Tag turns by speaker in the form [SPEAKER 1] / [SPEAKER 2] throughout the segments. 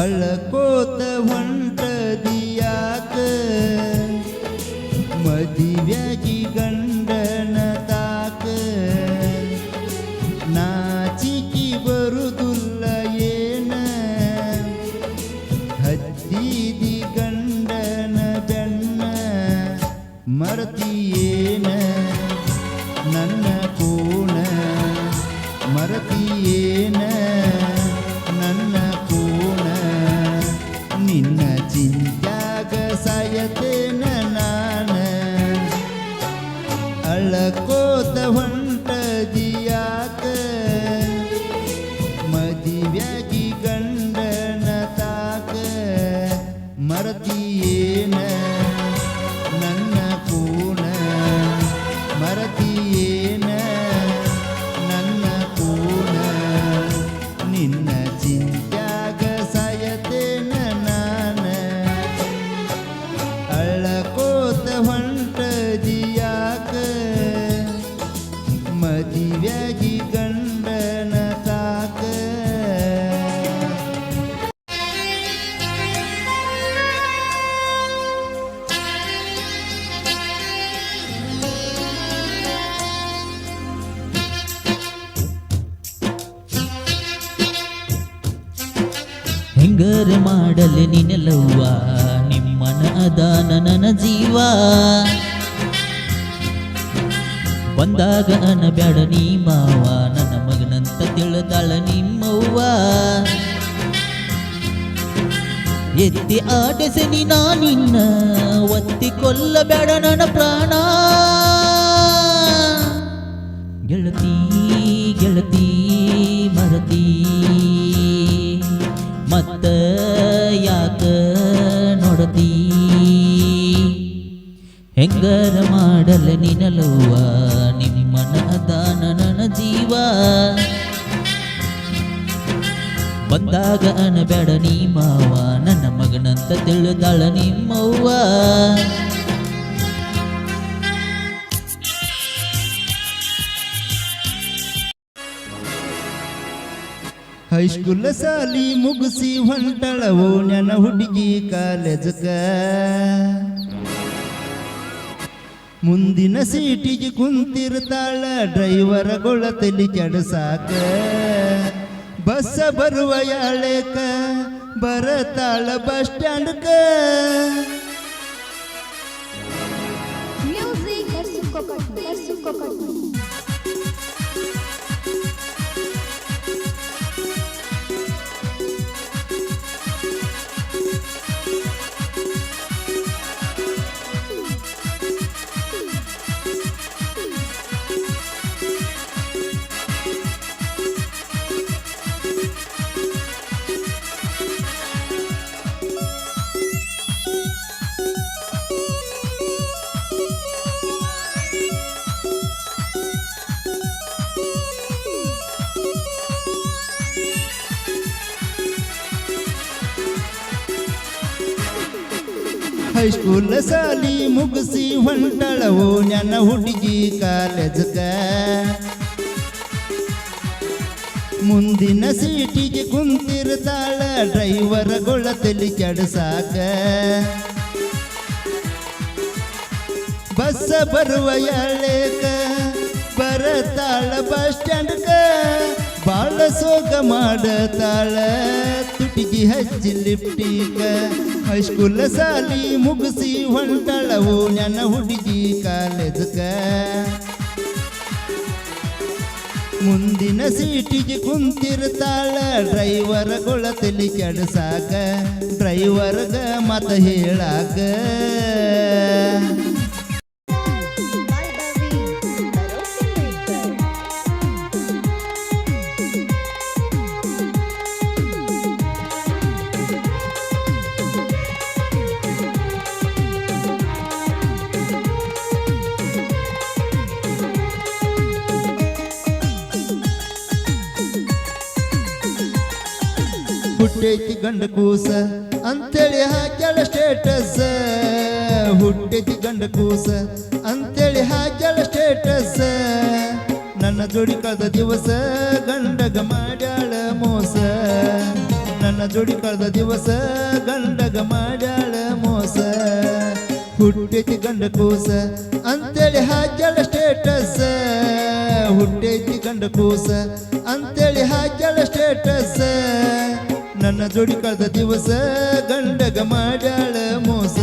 [SPEAKER 1] ಅಳಕೋತ ಹೊಂಟದಿಯಾಕ ಮದಿವ್ಯಾಗಿ ಗಂಡನ ತಾಕ ನಾಚಿಕಿ ಬರುದುಲ್ಲ ಏನ. ಹತ್ತಿದಿ ಗಂಡನ ಬೆನ್ನ ಮರತಿಯೇನ.
[SPEAKER 2] ಹೆಂಗರ ಮಾಡಲೆ ನಿನಲವ್ವ ನಿಮ್ಮನ ಅದಾನ ನನ್ನ ಜೀವ. ಬಂದಾಗ ನನ ಬ್ಯಾಡ ನೀ ಮಾವ. ನನ್ನ ಮಗನಂತ ತಿಳಿದಾಳ ನಿಮ್ಮವ್ವ. ಎತ್ತಿ ಆಟಸೆ ನಿನ್ನ. ಒತ್ತಿ ಕೊಲ್ಲಬೇಡ ನನ್ನ ಪ್ರಾಣ. ನೋಡತಿ ಹೆಂಗರ ಮಾಡಲ ನಿನಲುವ ನಿಮ್ಮನದ ನನ್ನ ಜೀವ. ಬಂದಾಗ ಅನಬೇಡ ನೀ ಮಾವ, ನನ್ನ ಮಗನಂತ ತಿಳಿದಾಳ ನಿಮ್ಮವ್ವ.
[SPEAKER 1] ಹೈಸ್ಕೂಲ್ ಸಾಲಿ ಮುಗಿಸಿ ಹೊಂಟಳವು ನೆನ ಹುಡುಗಿ ಕಾಲೇಜಕ ಮುಂದಿನ ಸೀಟಿಗೆ ಕುಂತಿರ್ತಾಳ ಡ್ರೈವರ್ಗಳ ತಲಿ ಕೆಡಸಾಕ. ಬಸ್ಸ ಬರುವ ಯಾಳೆಕ ಬರತಾಳ ಬಸ್ ಸ್ಟ್ಯಾಂಡ್ಕ.
[SPEAKER 3] Music.
[SPEAKER 1] ಹೈಸ್ಕೂಲ್ ಸಾಲಿ ಮುಗಿಸಿ ಹೊಂಟಳವು ನನ್ನ ಹುಡುಗಿ ಕಾಲೇಜಕ. ಮುಂದಿನ ಸೀಟಿಗೆ ಕುಂತಿರ್ತಾಳ ಡ್ರೈವರ್ಗಳ ತಲಿ ಕೆಡಸಾಕ. ಬಸ್ಸ ಬರುವ ಎಳೆಕ ಬರತಾಳ ಬಸ್ ಸ್ಟ್ಯಾಂಡ್ಕ. ಸೋಗ ಮಾಡತಾಳ. ತುಟಿಗಿ ಹಚ್ಚಿ ಲಿಪ್ಟಿಕ ಹೈಸ್ಕೂಲ್ ಸಾಲಿ ಮುಗಿಸಿ ಹೊಂಟಳವು ನನ್ನ ಹುಡುಗಿ ಕಾಲೇಜಕ ಮುಂದಿನ ಸೀಟಿಗೆ ಕುಂತಿರ್ತಾಳ. ಡ್ರೈವರ್ಗಳ ತಲೆ ಕೆಡಸಾಕ. ಡ್ರೈವರ್ಗ ಮತ ಹೇಳಾಕ. ಹುಟ್ಟೈತಿ ಗಂಡ ಕೂಸ, ಅಂತೇಳಿ ಹಾಕ್ಯಾಳ ಸ್ಟೇಟಸ್ ಹುಟ್ಟೈತಿ ಗಂಡ ಕೂಸ, ಅಂತೇಳಿ ಹಾಕ್ಯಾಳ ಸ್ಟೇಟಸ್ ನನ್ನ ಜೋಡಿ ಕಳೆದ ದಿವಸ ಗಂಡಗ ಮಾಡ್ಯಾಳ ಮೋಸ. ನನ್ನ ಜೋಡಿ ಕಳೆದ ದಿವಸ ಗಂಡಗ ಮಾಡ್ಯಾಳ ಮೋಸ. ಹುಟ್ಟೈತಿ ಗಂಡ ಕೂಸ, ಅಂತೇಳಿ ಹಾಕ್ಯಾಳ ಸ್ಟೇಟಸ್ ಹುಟ್ಟೈತಿ ಗಂಡ ಕೂಸ, ಅಂತೇಳಿ ಹಾಕ್ಯಾಳ ಸ್ಟೇಟಸ್ ನನ್ನ ಜೋಡಿ ಕಳೆದ ದಿವಸ ಗಂಡಗ ಮಾಡ್ಯಾಳ ಮೋಸ.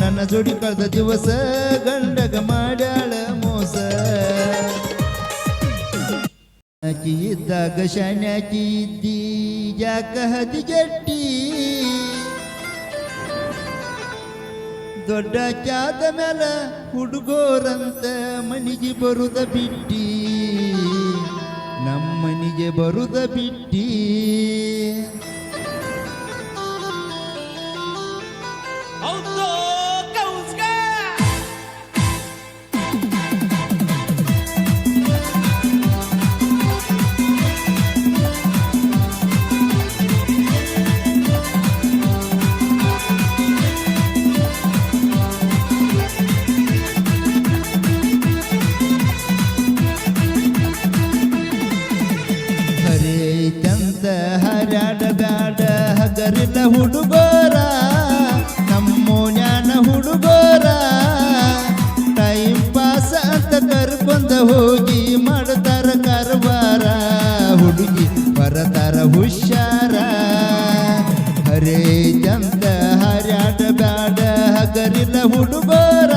[SPEAKER 1] ನನ್ನ ಜೋಡಿ ಕಳೆದ ದಿವಸ ಗಂಡಗ ಮಾಡ್ಯಾಳ ಮೋಸ. ಆಕಿ ಇದ್ದಾಗ ಶಾನ್ಯಾಕಿ ಇದ್ದಿ, ಯಾಕ ಹದಿಗೆಟ್ಟಿ ದೊಡ್ಡ ಕ್ಯಾದ ಮೇಲ ಹುಡುಗೋರಂತ ಮನಿಗೆ ಬರುದ ಬಿಟ್ಟಿ. ನಮ್ಮನಿಗೆ ಬರುದ ಬಿಟ್ಟಿ. ಹಗರಿಲ್ಲ ಹುಡುಗೋರ ನಮ್ಮೋನ್ಯಾನ ಹುಡುಗೋರ. ಟೈಮ್ ಪಾಸ್ ಅಂತ ಕರ್ಕೊಂಡ ಹೋಗಿ ಮಾಡ್ತಾರ ಕರ್ಬಾರ ಹುಡುಗಿ ಬರತಾರ ಹುಷಾರ. ಹರೇ ಚಂದ ಹರ್ಯಾಡ ಬ್ಯಾಡ ಹಗರಿಲ್ಲ ಹುಡುಗೋರ.